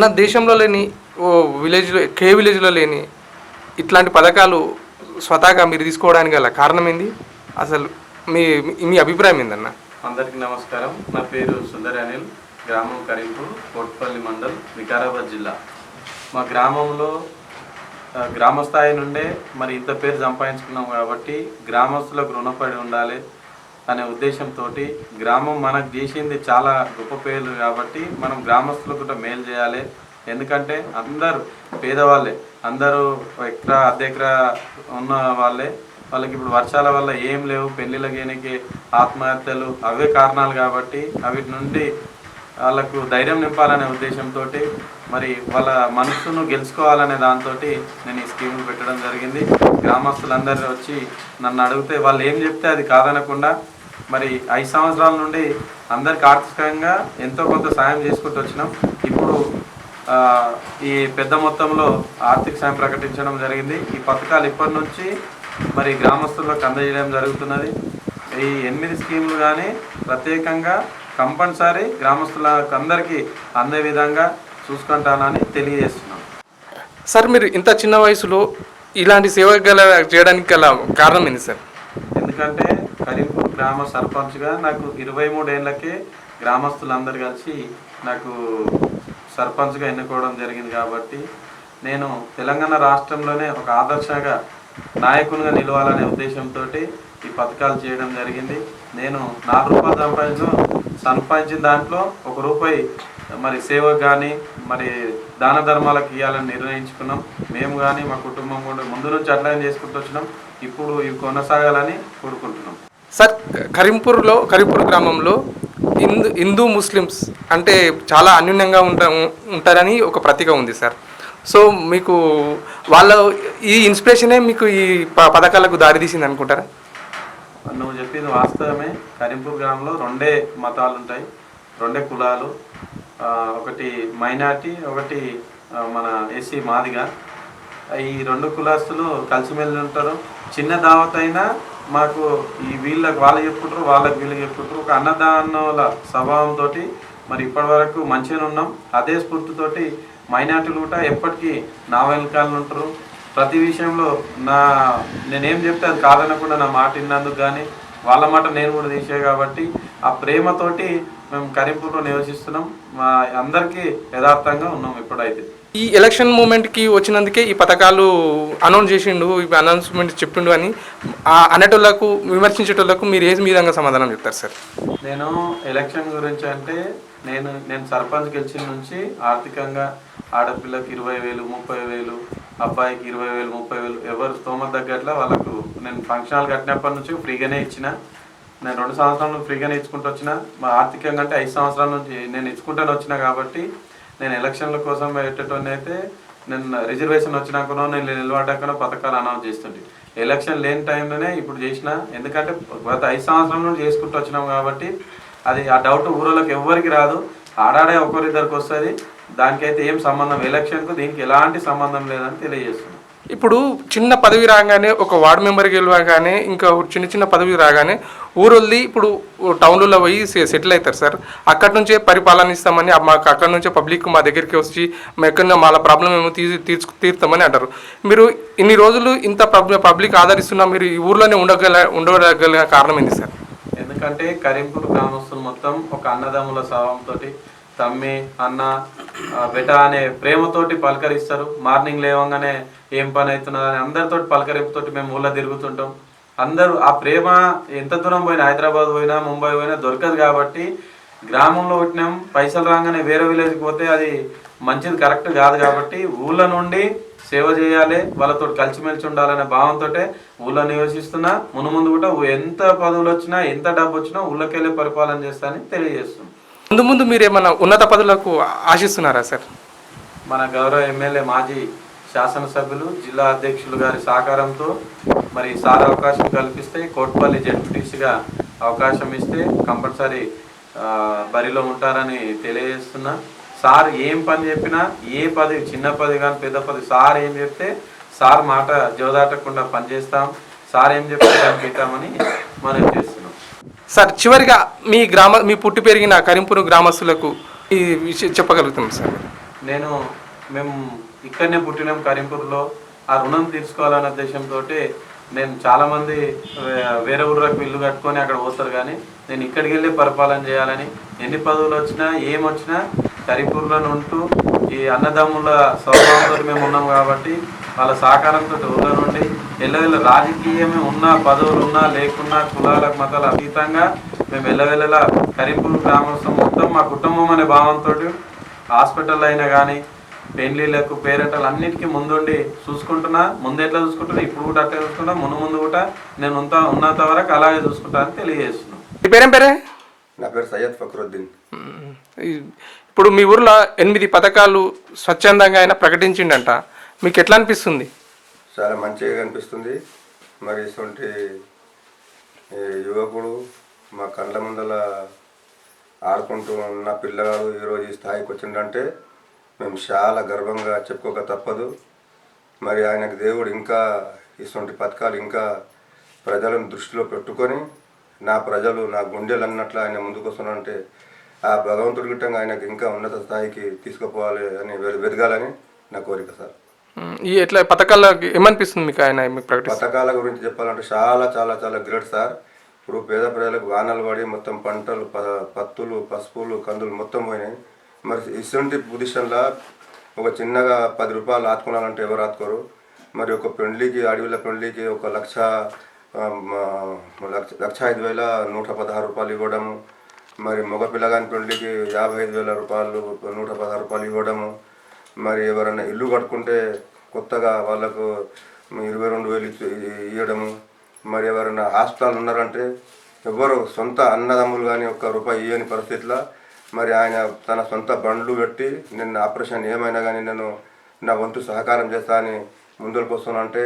మన దేశంలో లేని ఓ విలేజ్లో కే విలేజ్లో లేని ఇట్లాంటి పథకాలు స్వతహాగా మీరు తీసుకోవడానికి గల కారణం ఏంది? అసలు మీ మీ అభిప్రాయం ఏందన్న? అందరికీ నమస్కారం. నా పేరు సుందర్ అనిల్ గ్రామం కరీంపూర్ కోట్పల్లి మండల్ వికారాబాద్ జిల్లా. మా గ్రామంలో గ్రామస్థాయి గ్రామ స్థాయి నుండే మరి ఇంత పేరు సంపాదించుకున్నాం కాబట్టి గ్రామస్తులకు రుణపడి ఉండాలి అనే ఉద్దేశంతో గ్రామం మనకు చేసింది చాలా గొప్ప పేర్లు కాబట్టి మనం గ్రామస్తులకు కూడా మేలు చేయాలి. ఎందుకంటే అందరూ పేదవాళ్ళే అందరూ ఎక్కడ అర్ధ ఉన్న వాళ్ళే. వాళ్ళకి ఇప్పుడు వర్షాల వల్ల ఏం లేవు. పెళ్ళిళ్ళ గేనికి ఆత్మహత్యలు అవే కారణాలు కాబట్టి అవిటి నుండి వాళ్ళకు ధైర్యం నింపాలనే ఉద్దేశంతో మరి వాళ్ళ మనసును గెలుచుకోవాలనే దాంతో నేను ఈ స్కీములు పెట్టడం జరిగింది. గ్రామస్తులందరూ వచ్చి నన్ను అడిగితే వాళ్ళు ఏం చెప్తే అది కాదనకుండా మరి ఐదు సంవత్సరాల నుండి అందరికి ఆర్థికంగా ఎంతో కొంత సాయం చేసుకుంటూ వచ్చినాం. ఇప్పుడు ఈ పెద్ద మొత్తంలో ఆర్థిక సాయం ప్రకటించడం జరిగింది. ఈ పథకాలు ఇప్పటి నుంచి మరి గ్రామస్తులకు అందజేయడం జరుగుతున్నది. ఈ ఎనిమిది స్కీములు కానీ ప్రత్యేకంగా కంపల్సరీ గ్రామస్తులకు అందరికీ అందే విధంగా చూసుకుంటానని తెలియజేస్తున్నాం. సార్ మీరు ఇంత చిన్న వయసులో ఇలాంటి సేవ గల చేయడానికి గల కారణం ఏంది సార్? ఎందుకంటే కరీంపూర్ గ్రామ సర్పంచ్గా నాకు ఇరవై మూడేళ్ళకే గ్రామస్తులందరూ కలిసి నాకు సర్పంచ్గా ఎన్నుకోవడం జరిగింది కాబట్టి నేను తెలంగాణ రాష్ట్రంలోనే ఒక ఆదర్శంగా నాయకునిగా నిలవాలనే ఉద్దేశంతో ఈ పథకాలు చేయడం జరిగింది. నేను నాలుగు రూపాయలు సంపాదించు సంపాదించిన దాంట్లో ఒక రూపాయి మరి సేవకు కానీ మరి దాన ధర్మాలకు ఇవ్వాలని నిర్ణయించుకున్నాం. మేము కానీ మా కుటుంబం కూడా ముందు నుంచి అట్లనే చేసుకుంటూ వచ్చినాం. ఇప్పుడు ఇవి కొనసాగాలని కోరుకుంటున్నాం. సార్ కరీంపూర్లో కరీంపూర్ గ్రామంలో హిందూ హిందూ ముస్లిమ్స్ అంటే చాలా అన్యూన్యంగా ఉంటా ఉంటారని ఒక ప్రతీక ఉంది సార్. సో మీకు వాళ్ళ ఈ ఇన్స్పిరేషనే మీకు ఈ ప- పథకాలకు దారితీసింది అనుకుంటారా? నువ్వు చెప్పింది వాస్తవమే. కరీంపూర్ గ్రామంలో రెండే మతాలు ఉంటాయి రెండే కులాలు. ఒకటి మైనార్టీ ఒకటి మన ఎస్సీ మాదిగా. ఈ రెండు కులాస్తులు కలిసిమెలిసి ఉంటారు. చిన్న దావత్ అయినా మాకు ఈ వీళ్ళకి వాళ్ళు చెప్పుకుంటారు వాళ్ళకి వీళ్ళకి చెప్పుకుంటారు. ఒక అన్నదానుల స్వభావంతో మరి ఇప్పటి వరకు మంచిగానే ఉన్నాం. అదే స్ఫూర్తితోటి మైనార్టీలు కూడా ఎప్పటికీ నా వెనకాలను ఉంటారు. ప్రతి విషయంలో నా నేనేం చెప్తే అది కాదనకుండా నా మాట విన్నందుకు కానీ వాళ్ళ మాట నేను కూడా తీసే కాబట్టి ఆ ప్రేమతోటి మేము కరీంపూర్లో నివసిస్తున్నాం. మా అందరికీ యథార్థంగా ఉన్నాం ఇప్పుడైతే. ఈ ఎలక్షన్ మూమెంట్కి వచ్చినందుకే ఈ పథకాలు అనౌన్స్ చేసిండు ఈ అనౌన్స్మెంట్ చెప్పిండు అని ఆ అనేటోళ్ళకు విమర్శించేటోళ్ళకు మీరు ఏ విధంగా సమాధానం చెప్తారు సార్? నేను ఎలక్షన్ గురించి అంటే నేను నేను సర్పంచ్ గెలిచిన నుంచి ఆర్థికంగా ఆడపిల్లకి ఇరవై వేలు ముప్పై వేలు అబ్బాయికి ఇరవై వేలు ముప్పై వేలు ఎవరు స్తోమత తగ్గట్లా వాళ్ళకు నేను ఫంక్షన్ హాల్ కట్టినప్పటి నుంచి ఫ్రీగానే ఇచ్చిన. నేను రెండు సంవత్సరాల నుంచి ఫ్రీగానే ఇచ్చుకుంటూ వచ్చిన. మా ఆర్థికంగా అంటే ఐదు సంవత్సరాల నుంచి నేను ఇచ్చుకుంటూనే వచ్చిన కాబట్టి నేను ఎలక్షన్ల కోసం పెట్టేటోని అయితే నేను రిజర్వేషన్ వచ్చినాకనో నేను నిలబడ్డాకనో పథకాలు అనౌన్స్ చేస్తుంటే ఎలక్షన్ లేని టైంలోనే ఇప్పుడు చేసిన. ఎందుకంటే గత ఐదు సంవత్సరాల నుండి చేసుకుంటూ వచ్చినాం కాబట్టి అది ఆ డౌట్ ఊరోళ్ళకి ఎవ్వరికి రాదు. ఆడాడే ఒకరిద్దరికి వస్తుంది. దానికైతే ఏం సంబంధం ఎలక్షన్కు దీనికి ఎలాంటి సంబంధం లేదని తెలియజేస్తున్నాం. ఇప్పుడు చిన్న పదవి రాగానే ఒక వార్డు మెంబర్ గెలవగానే ఇంకా చిన్న చిన్న పదవి రాగానే ఊరొల్లి ఇప్పుడు టౌన్లలో పోయి సెటిల్ అవుతారు సార్. అక్కడి నుంచే పరిపాలన ఇస్తామని మాకు అక్కడి నుంచే పబ్లిక్ మా దగ్గరికి వచ్చి మా ఎక్కడ వాళ్ళ ప్రాబ్లం ఏమో తీర్చు తీర్చు తీరుతామని అంటారు. మీరు ఇన్ని రోజులు ఇంత పబ్- పబ్లిక్ ఆదరిస్తున్నా మీరు ఈ ఊర్లోనే ఉండగల ఉండగల కారణం ఏంటి సార్? ఎందుకంటే కరీంపూర్ గ్రామస్తులు మొత్తం ఒక అన్నదమ్ముల స్వభావంతో తమ్మి అన్న ఆ, బెట అనే ప్రేమతోటి పలకరిస్తారు. మార్నింగ్ లేవగానే ఏం పని అవుతున్నదని అందరితోటి పలకరింపుతోటి మేము ఊళ్ళో తిరుగుతుంటాం. అందరూ ఆ ప్రేమ ఎంత దూరం పోయినా హైదరాబాద్ పోయినా ముంబై పోయినా దొరకదు కాబట్టి గ్రామంలో పుట్టినాం. పైసలు రాగానే వేరే విలేజ్కి పోతే అది మంచిది కరెక్ట్ కాదు కాబట్టి ఊళ్ళ నుండి సేవ చేయాలి వాళ్ళతో కలిసిమెలిసి ఉండాలనే భావంతో ఊళ్ళో నివసిస్తున్నా. మును ముందు కూడా ఎంత పదవులు వచ్చినా ఎంత డబ్బు వచ్చినా ఊళ్ళకెళ్ళి పరిపాలన చేస్తానని తెలియజేస్తున్నాం. ముందు ముందు మీరు ఏమైనా ఉన్నత పదవులకు ఆశిస్తున్నారా సార్? మన గౌరవ ఎమ్మెల్యే మాజీ శాసనసభ్యులు జిల్లా అధ్యక్షులు గారి సహకారంతో మరి సార్ అవకాశం కల్పిస్తే కోట్పల్లి జడ్పీటీసీగా అవకాశం ఇస్తే కంపల్సరీ బరిలో ఉంటారని తెలియజేస్తున్నా. సార్ ఏం పని చెప్పినా ఏ పది చిన్న పది కానీ పెద్ద పది సార్ ఏం చెప్తే సార్ మాట జోదాటకుండా పనిచేస్తాం. సార్ ఏం చెప్తే దానికి పెట్టామని మనం చేస్తాం సార్ చివరిగా మీ గ్రామ మీ పుట్టి పెరిగిన కరింపురు గ్రామస్తులకు ఈ విషయం చెప్పగలుగుతాం సార్. నేను మేము ఇక్కడనే పుట్టినాం కరీంపూర్లో. ఆ రుణం తీర్చుకోవాలనే ఉద్దేశంతో నేను చాలామంది వేరే ఊర్లకు ఇల్లు కట్టుకొని అక్కడ పోతారు కానీ నేను ఇక్కడికి వెళ్ళి పరిపాలన చేయాలని ఎన్ని పదవులు వచ్చినా ఏమొచ్చినా వచ్చినా ఉంటూ ఈ అన్నదమ్ముల స్వభావంతో మేము ఉన్నాం కాబట్టి వాళ్ళ సహకారంతో ఊళ్ళో నుండి ఎల్లవెల్ల రాజకీయమే ఉన్నా పదవులు ఉన్నా లేకున్నా కులాలకు మతాల అతీతంగా మేము ఎల్లవెల్లలా కరీపూర్ గ్రామోత్సవం మొత్తం మా కుటుంబం అనే భావంతో హాస్పిటల్ అయినా కానీ పెళ్ళిళ్ళకు పేరెంటలు అన్నిటికీ ముందుండి చూసుకుంటున్నా. ముందు ఎట్లా చూసుకుంటున్నా? ఇప్పుడు కూడా అట్లా చూసుకుంటా ముందు ముందు కూడా నేను ఉంత ఉన్నంత వరకు అలాగే చూసుకుంటా అని మీ పేరేం పేరే? నా పేరు సయ్యద్ ఫక్రుద్దీన్. ఇప్పుడు మీ ఊర్లో ఎనిమిది పథకాలు స్వచ్ఛందంగా ఆయన ప్రకటించిండంట. మీకు ఎట్లా అనిపిస్తుంది? చాలా మంచిగా కనిపిస్తుంది. మరి ఇటువంటి యువకుడు మా కళ్ళ ముందల ఆడుకుంటూ ఉన్న పిల్లగాడు ఈరోజు ఈ స్థాయికి వచ్చిండంటే మేము చాలా గర్వంగా చెప్పుకోక తప్పదు. మరి ఆయనకు దేవుడు ఇంకా ఇటువంటి పథకాలు ఇంకా ప్రజలను దృష్టిలో పెట్టుకొని నా ప్రజలు నా గుండెలు అన్నట్లు ఆయన ముందుకు వస్తున్నాడంటే ఆ భగవంతుడి గిట్టంగా ఆయనకు ఇంకా ఉన్నత స్థాయికి తీసుకుపోవాలి అని వెదగాలని నా కోరిక సార్. ఈ ఎట్లా పథకాల్లో ఏమనిపిస్తుంది మీకు ఆయన పథకాల గురించి చెప్పాలంటే చాలా చాలా చాలా గ్రేట్ సార్. ఇప్పుడు పేద ప్రజలకు వానలు పడి మొత్తం పంటలు పత్తులు పసుపులు కందులు మొత్తం పోయినాయి. మరి ఇటువంటి పొజిషన్లో ఒక చిన్నగా పది రూపాయలు ఆదుకోవాలంటే ఎవరు ఆదుకోరు మరి ఒక పెండ్లికి అడవిల పెండ్లికి ఒక లక్ష లక్ష లక్ష ఐదు వేల నూట పదహారు రూపాయలు ఇవ్వడము మరి మగ పిల్లగాని పెండ్లికి యాభై ఐదు వేల రూపాయలు నూట పదహారు రూపాయలు ఇవ్వడము మరి ఎవరైనా ఇల్లు కట్టుకుంటే కొత్తగా వాళ్ళకు ఇరవై రెండు వేలు ఇవ్వడము మరి ఎవరైనా హాస్పిటల్ ఉన్నారంటే ఎవరు సొంత అన్నదమ్ములు కానీ ఒక్క రూపాయి ఇవ్వని పరిస్థితిలో మరి ఆయన తన సొంత బండ్లు పెట్టి నిన్న ఆపరేషన్ ఏమైనా కానీ నేను నా వంతు సహకారం చేస్తా అని ముందుకు వస్తున్నానంటే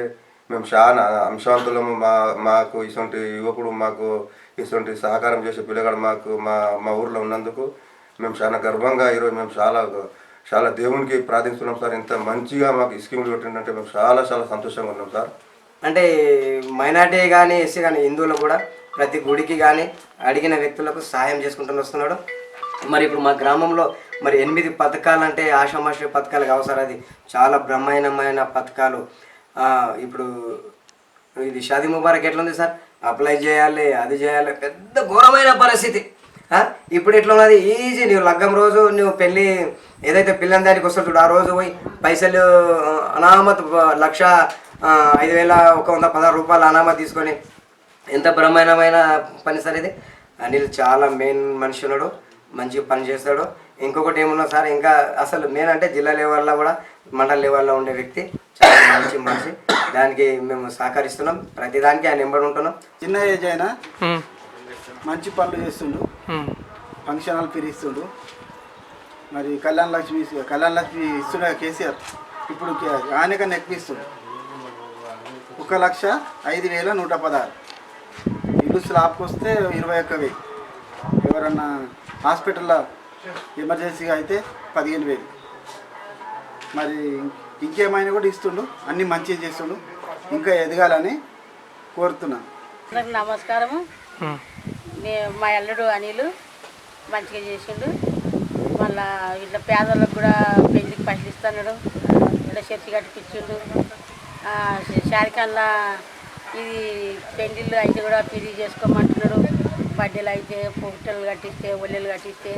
మేము చాలా అంశాంతులము మా మాకు ఇటువంటి యువకుడు మాకు ఇటువంటి సహకారం చేసే పిల్లగాడు మాకు మా మా ఊర్లో ఉన్నందుకు మేము చాలా గర్వంగా ఈరోజు మేము చాలా చాలా దేవునికి ప్రార్థిస్తున్నాం సార్. ఇంత మంచిగా మాకు స్కీములు పెట్టిందంటే మేము చాలా చాలా సంతోషంగా ఉన్నాం సార్. అంటే మైనార్టీ కానీ ఎస్సీ కానీ హిందువులు కూడా ప్రతి గుడికి కానీ అడిగిన వ్యక్తులకు సహాయం చేసుకుంటూ వస్తున్నాడు. మరి ఇప్పుడు మా గ్రామంలో మరి ఎనిమిది పథకాలు అంటే ఆషామాషి పథకాలు కావు సార్ అది చాలా బ్రహ్మాండమైన పథకాలు. ఇప్పుడు ఇది షాదీ ముబారక్ ఎట్లుంది సార్? అప్లై చేయాలి అది చేయాలి పెద్ద ఘోరమైన పరిస్థితి. ఇప్పుడు ఎట్లా ఉన్నది ఈజీ నువ్వు లగ్గం రోజు నువ్వు పెళ్ళి ఏదైతే పిల్లని దానికి వస్తుంది చూడు ఆ రోజు పోయి పైసలు అనామత్ లక్ష ఐదు వేల ఒక వంద పదహారు రూపాయలు అనామత్ తీసుకొని ఎంత బ్రహ్మాండమైన పని సార్ ఇది? అనిల్ చాలా మెయిన్ మనిషి ఉన్నాడు మంచిగా పని చేస్తాడు. ఇంకొకటి ఏమున్నా సార్ ఇంకా అసలు మెయిన్ అంటే జిల్లా లెవెల్లో కూడా మండల లెవెల్లో ఉండే వ్యక్తి చాలా మంచి మనిషి. దానికి మేము సహకరిస్తున్నాం. ప్రతిదానికి ఆయన ఎంబడి ఉంటున్నాం. చిన్న ఏజ్ అయినా. మంచి పనులు చేస్తుండు. ఫంక్షన్ హాల్ పిరిస్తుండు మరి కళ్యాణ లక్ష్మి కళ్యాణ లక్ష్మి ఇస్తున్న కేసీఆర్. ఇప్పుడు కే- ఆయన కన్నా ఎక్కువ ఇస్తుండు. ఒక లక్ష ఐదు వేల నూట పదహారు. ఇల్లు స్లాబ్కి వస్తే ఇరవై ఒక్క వెయ్యి ఎవరన్నా హాస్పిటల్లో ఎమర్జెన్సీగా అయితే పదిహేను వేలు. మరి ఇంకేమైనా కూడా ఇస్తుండు అన్నీ మంచిగా చేస్తుండు ఇంకా ఎదగాలని కోరుతున్నాను. అందరికి నమస్కారము. మా అల్లుడు అనిలు మంచిగా చేసిండు. మళ్ళా ఇట్లా పేదలకు కూడా పెళ్ళికి పైసలు ఇస్తున్నాడు. ఇట్లా చర్చి కట్టిపించిండు షారికల్లా ఇది పెళ్ళిళ్ళు అయితే కూడా పిరి చేసుకోమంటున్నాడు. బర్త్డేలు అయితే పుట్టలు కట్టిస్తే ఒళ్ళెలు కట్టిస్తే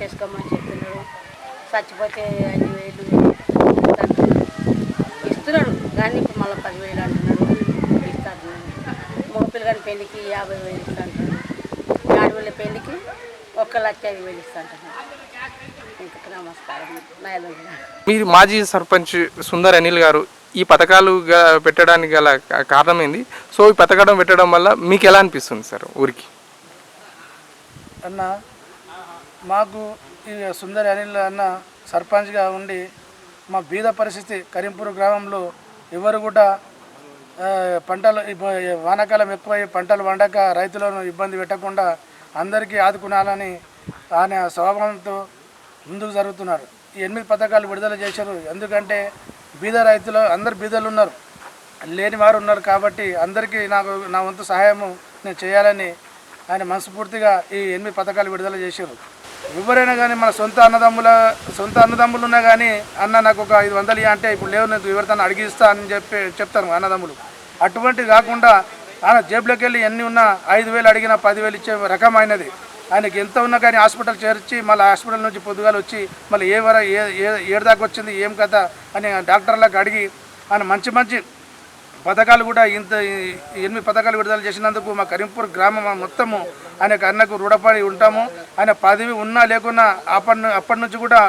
చేసుకోమని చెప్తున్నాడు చచ్చిపోతే ఐదు వేలు. ఇస్తున్నాడు. కానీ ఇప్పుడు మళ్ళీ పదివేలు అంటున్నాడు. ఇస్తాడు. మగపిల్ల కానీ పెళ్ళికి యాభై వేలు ఇస్తా అంటాడు ఆడపిల్ల పెళ్ళికి ఒక్క లక్ష ఐదు వేలు ఇస్తా మీరు మాజీ సర్పంచ్ సుందర్ అనిల్ గారు ఈ పథకాలు పెట్టడానికి గల కారణం ఏంది? సో ఈ పథకం పెట్టడం వల్ల మీకు ఎలా అనిపిస్తుంది సార్ ఊరికి? అన్న మాకు ఈ సుందరి అనిల్ అన్న సర్పంచ్గా ఉండి మా బీద పరిస్థితి కరీంపూర్ గ్రామంలో ఎవరు కూడా పంటలు వానాకాలం ఎక్కువై పంటలు వండక రైతులను ఇబ్బంది పెట్టకుండా అందరికీ ఆదుకునాలని ఆయన స్వభావంతో ముందుకు జరుగుతున్నారు. ఈ ఎనిమిది పథకాలు విడుదల చేశారు. ఎందుకంటే బీద రైతులు అందరు బీదలు ఉన్నారు. లేని వారు ఉన్నారు కాబట్టి అందరికీ నాకు నా వంతు సహాయము నేను చేయాలని ఆయన మనస్ఫూర్తిగా ఈ ఎనిమిది పథకాలు విడుదల చేశారు. ఎవరైనా కానీ మన సొంత అన్నదమ్ముల సొంత అన్నదమ్ములు ఉన్నా కానీ అన్న నాకు ఒక ఐదు వందలు ఇవ్వ అంటే ఇప్పుడు లేవు నేను ఎవరితో అడిగిస్తా అని చెప్పి చెప్తాను అన్నదమ్ములు. అటువంటిది కాకుండా ఆయన జేబులోకి వెళ్ళి ఎన్ని ఉన్నా ఐదు వేలు అడిగినా పదివేలు ఇచ్చే రకమైనది. ఆయనకి ఎంత ఉన్నా కానీ హాస్పిటల్ చేర్చి మళ్ళీ హాస్పిటల్ నుంచి పొద్దుగాలు వచ్చి మళ్ళీ ఏ వర ఏ ఏ- ఏడు దాకా వచ్చింది ఏం కథ అని డాక్టర్లకు అడిగి ఆయన మంచి మంచి పథకాలు కూడా ఇంత ఎనిమిది పథకాలు విడుదల చేసినందుకు మా కరీంపూర్ గ్రామం మొత్తము ఆయనకు అన్నకు రుణపడి ఉంటాము. ఆయన పదవి ఉన్నా లేకున్నా అప్పటి అప్పటి నుంచి కూడా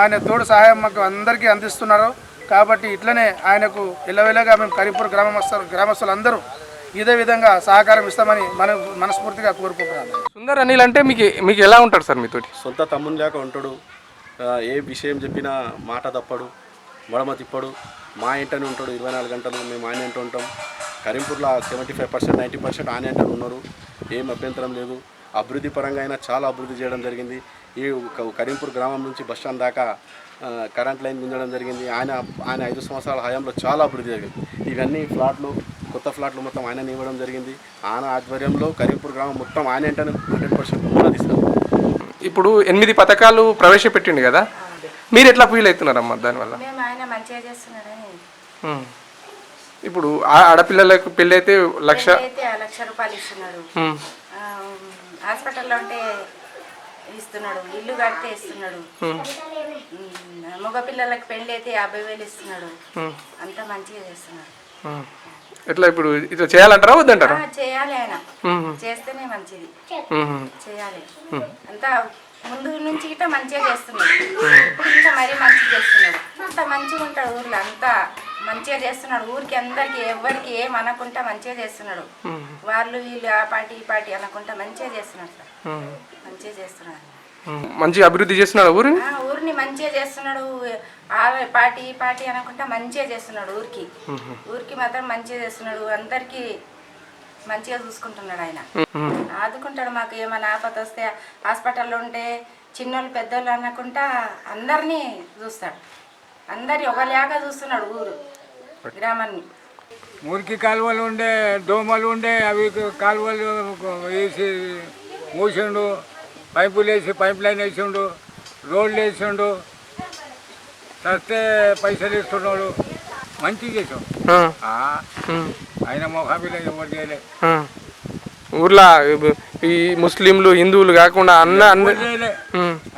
ఆయన తోడు సహాయం మాకు అందరికీ అందిస్తున్నారు. కాబట్టి ఇట్లనే ఆయనకు ఎల్లవేళగా మేము కరీంపూర్ గ్రామస్థ గ్రామస్తులందరూ ఇదే విధంగా సహకారం ఇస్తామని మన మనస్ఫూర్తిగా కోరుకుంటున్నాను. సుందర్ అనిల్ అంటే మీకు మీకు ఎలా ఉంటాడు సార్ మీతోటి? సొంత తమ్ముని లేక ఉంటాడు. ఏ విషయం చెప్పినా మాట తప్పడు. మడమ తిప్పడు. మా ఇంటనే ఉంటాడు ఇరవై నాలుగు గంటలు మేము ఆయన ఇంట ఉంటాం. కరీంపూర్లో seventy five percent ninety percent ఆయన ఇంటనే ఉన్నారు. ఏం అభ్యంతరం లేదు. అభివృద్ధి పరంగా అయినా చాలా అభివృద్ధి చేయడం జరిగింది. ఈ కరీంపూర్ గ్రామం నుంచి బస్ స్టాండ్ దాకా కరెంట్ లైన్ గుంజడం జరిగింది. ఆయన ఆయన ఐదు సంవత్సరాల హయాంలో చాలా అభివృద్ధి జరిగింది. ఇవన్నీ ఫ్లాట్లు కొత్త ఫ్లాట్లు మొత్తం ఆయన ఇవ్వడం జరిగింది. ఆయన ఆధ్వర్యంలో కరీంపూర్ గ్రామం మొత్తం ఆయన ఇంటనే హండ్రెడ్ పర్సెంట్ ఉన్నదిస్తారు ఇప్పుడు ఎనిమిది పథకాలు ప్రవేశపెట్టిండు కదా? మీరు ఎట్లా ఫీల్ అవుతున్నారమ్మా దానివల్ల? మేము ఆయన మంచిగా చేస్తున్నాడని ఉమ్. ఇప్పుడు ఆ ఆడపిల్లలకు పెళ్ళి అయితే లక్ష అయితే ఆ లక్ష రూపాయలు ఇస్తున్నాడు ఉమ్. ఆ, హాస్పిటల్లో ఉంటే ఇస్తున్నాడు ఇల్లు కడితే ఇస్తున్నాడు. ఉమ్, మగ పిల్లలకు పెళ్ళి అయితే యాభై వేలు ఇస్తున్నాడు. అంతా మంచిగా చేస్తున్నాడు ఉమ్. ఎట్లా ఇప్పుడు ఇట్లా చేయాలంటారా వద్దంటారా? ఆ, చేయాలి ఆయన. ఉమ్. చేస్తేనే మంచిది. ఉమ్. చేయాలి. అంతా ముందు నుంచి గిట్ట మంచిగా చేస్తున్నాడు. ఇప్పుడు ఇంకా మరీ మంచిగా చేస్తున్నాడు. అంత మంచిగా ఉంటాడు ఊర్లో అంతా మంచిగా చేస్తున్నాడు. ఊరికి అందరికి ఎవరికి ఏం అనకుండా మంచిగా చేస్తున్నాడు. వాళ్ళు వీళ్ళు ఆ పార్టీ ఈ పార్టీ అనకుండా మంచిగా చేస్తున్నాడు సార్. మంచిగా చేస్తున్నాడు. మంచిగా అభివృద్ధి చేస్తున్నాడు ఊరు ఆ, ఊరిని మంచిగా చేస్తున్నాడు. ఆ పార్టీ ఈ పార్టీ అనకుండా మంచిగా చేస్తున్నాడు ఊరికి. ఊరికి మాత్రం మంచిగా చేస్తున్నాడు. అందరికీ మంచిగా చూసుకుంటున్నాడు ఆయన. ఆదుకుంటాడు మాకు ఏమైనా ఆపద వస్తే హాస్పిటల్లో ఉంటే చిన్నోళ్ళు పెద్దోళ్ళు అనకుండా అందరినీ చూస్తాడు. అందరి ఒకలాగా చూస్తున్నాడు ఊరు గ్రామాన్ని. మురికి కాలువలు ఉండే దోమలు ఉండే అవి కాలువలు వేసి మూసిండు పైపులు వేసి పైప్ లైన్ వేసిండు రోడ్లు వేసిండు చస్తే పైసలు ఇస్తున్నాడు మంచిగా చేసాం. ఆయన మొహాబీలో ఎవరు చేయలే. ఆ. ఊర్లో ఈ ముస్లింలు హిందువులు కాకుండా అన్న.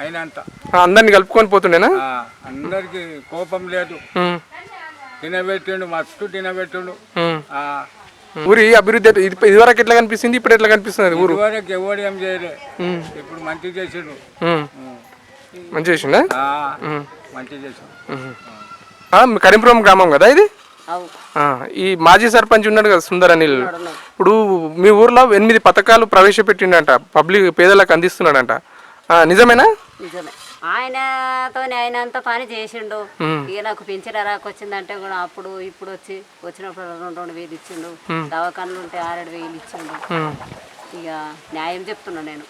ఆయన అంతా. అందరిని కలుపుకొని పోతుండేనా? అందరికి కోపం లేదు. తినబెట్టిండు మస్తు తినబెట్టిండు. ఊరి అభివృద్ధి ఇదివరకు ఎట్లా కనిపిస్తుంది? ఇప్పుడు ఎట్లా కనిపిస్తుంది ఊరు? ఇదివరకు ఎవరు ఏం చేయలే. ఇప్పుడు మంచిగా చేసిండు. మంచిగా చేసిండా? ఆ, మంచిగా చేసిండు. కరీంపురం గ్రామం కదా ఇది? ఈ మాజీ సర్పంచ్ ఉన్నాడు కదా సుందర్ అనిల్. ఇప్పుడు మీ ఊర్లో ఎనిమిది పథకాలు ప్రవేశపెట్టిండంట పబ్లిక్ పేదలకు అందిస్తున్నాడంట. ఆ, నిజమేనా? నిజమే. ఆయనతో ఆయన అంత పని చేసిండు. ఇక నాకు పెంచిన రాకొచ్చిందంటే కూడా అప్పుడు ఇప్పుడు వచ్చి వచ్చినప్పుడు రెండు రెండు వేలు ఇచ్చిండు. దవాఖానలు ఉంటే ఆరేడు వేలు ఇచ్చిండు. ఇక న్యాయం చెప్తున్నా నేను.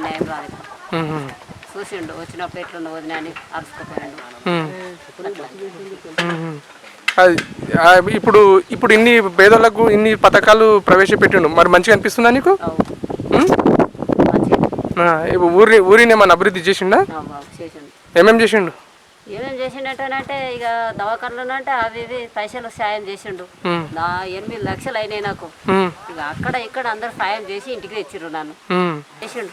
న్యాయం. ఉమ్. చూసిండు వచ్చినప్పుడు ఎట్లుండో వదిన అని అరుచుకుపోయాడు ఇప్పుడు ఇప్పుడు ఇన్ని పేదలకు ఇన్ని పథకాలు ప్రవేశపెట్టిండు. మరి మంచిగా అనిపిస్తుందా నీకు? ఊరి ఊరిని ఏమన్నా అభివృద్ధి చేసిండా? అవు, చేసిండు. ఏమేం చేసిండు? ఏమేం చేసిండటనంటే ఇక దవాఖానలు అంటే అవి ఇవి పైసలు సాయం చేసిండు. నా ఎనిమిది లక్షలు అయినాయి నాకు. ఇక అక్కడ ఇక్కడ అందరు సాయం చేసి ఇంటికి తెచ్చిర్రు నన్ను. చేసిండు.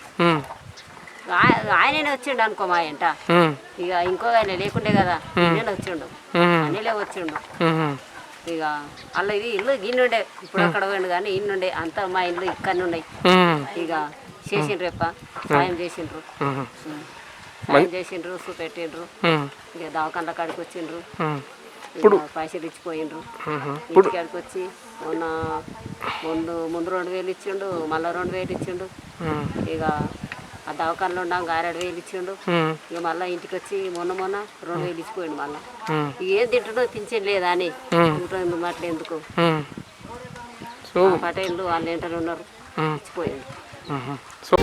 ఆయననే వచ్చిండు అనుకో మా ఇంట. ఇక ఇంకో ఆయన లేకుండే కదా. నేను వచ్చిండు. అనిలే వచ్చిండు. ఇక అలా ఇది ఇల్లు గిన్నుండే ఇప్పుడు అక్కడ పోయిండు కానీ ఇన్నుండే అంతా మా ఇల్లు ఇక్కడ ఉన్నాయి. ఇక చేసిండ్రు రేప సాయం చేసిండ్రు. సాయం చేసిండ్రు చూపెట్టిండ్రు ఉమ్. ఇక దవాఖాన్ల కాడికి వచ్చిండ్రు. ఇప్పుడు పైసలు ఇచ్చిపోయిండ్రు ఇంటికి కాడికి వచ్చి మొన్న ముందు ముందు రెండు వేలు ఇచ్చిండు మళ్ళీ రెండు వేలు ఇచ్చిండు. ఇక ఆ దవాఖానలో ఉన్నాం ఆరేడు వేలు ఇచ్చిండు. ఇక మళ్ళీ ఇంటికి వచ్చి మొన్న మొన్న రెండు వేలు ఇచ్చిపోయిండు మళ్ళీ. ఏం తింటుండో పింఛన్ లేదా అని తింటుంది మాటలు ఎందుకు పటేళ్ళు వాళ్ళు ఏంటని ఉన్నారు. ఇచ్చిపోయిండు. సో